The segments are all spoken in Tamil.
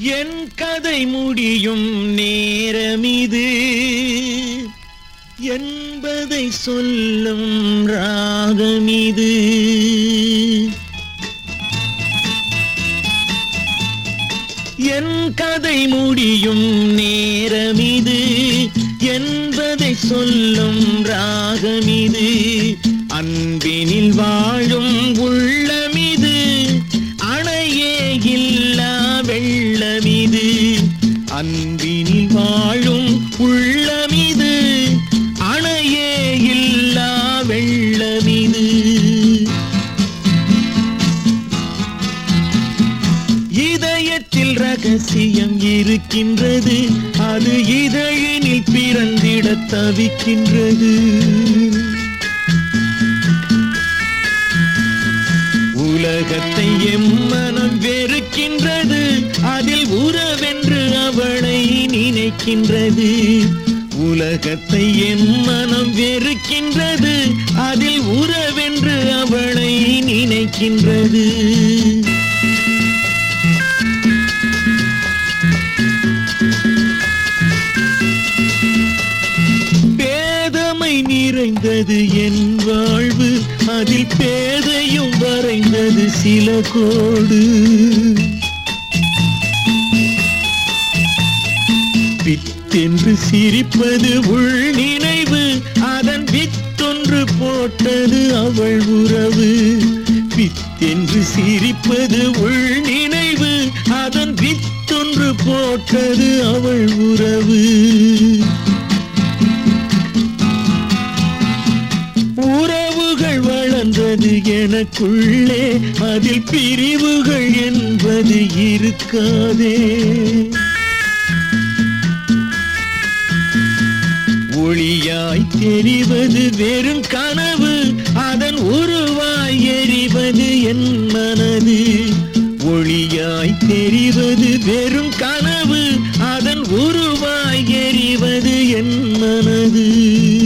என் கதை முடியும் நேரமிது. என்பதை சொல்லும் ராகமிது. என் கதை முடியும் நேரமிது. என்பதை சொல்லும் ராகமிது. அன்பினில் வாழும் அன்பினில் வாழும் உள்ளமிது அணையே இல்லா வெள்ளமிது. இதயத்தில் ரகசியம் இருக்கின்றது அது இதழினில் பிறந்திட தவிக்கின்றது. வெறுக்கின்றது உலகத்தை என் மனம் வெறுக்கின்றது. அதில் உறவென்று அவளை நினைக்கின்றது. பேதமை நிறைந்தது என் வாழ்வு. அதில் பேதையும் வரைந்தது சில கோடு. வித்தென்று சிரிப்பது உள் நினைவு. அதன் வித்தொன்று போட்டது அவள் உறவு. வித்தென்று சிரிப்பது உள் நினைவு. அதன் வித்தொன்று போட்டது அவள் உறவு. உறவுகள் வளர்ந்தது எனக்குள்ளே. அதில் பிரிவுகள் என்பது இருக்காதே. தெரிவது வெறும் கனவு. அதன் உருவாய் எறிவது என் மனது. ஒளியாய் தெரிவது வெறும் கனவு. அதன் உருவாய் எறிவது என் மனது.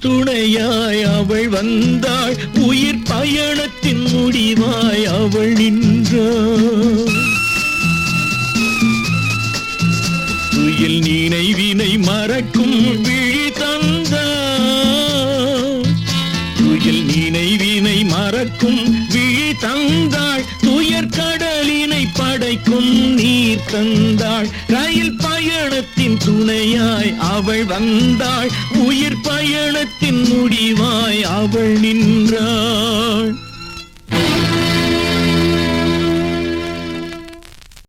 துணையாய் அவள் வந்தாள். உயிர் பயணத்தின் முடிவாய் அவள் நின்றாள். துயில் நினைவினை மறக்கும் விழி தந்தாள். துயில் நினைவினை மறக்கும் விழி தந்தாள். படைக்கும் நீர் தந்தாள். ரயில் பயணத்தின் துணையாய் அவள் வந்தாள். உயிர் பயணத்தின் முடிவாய் அவள் நின்றாள்.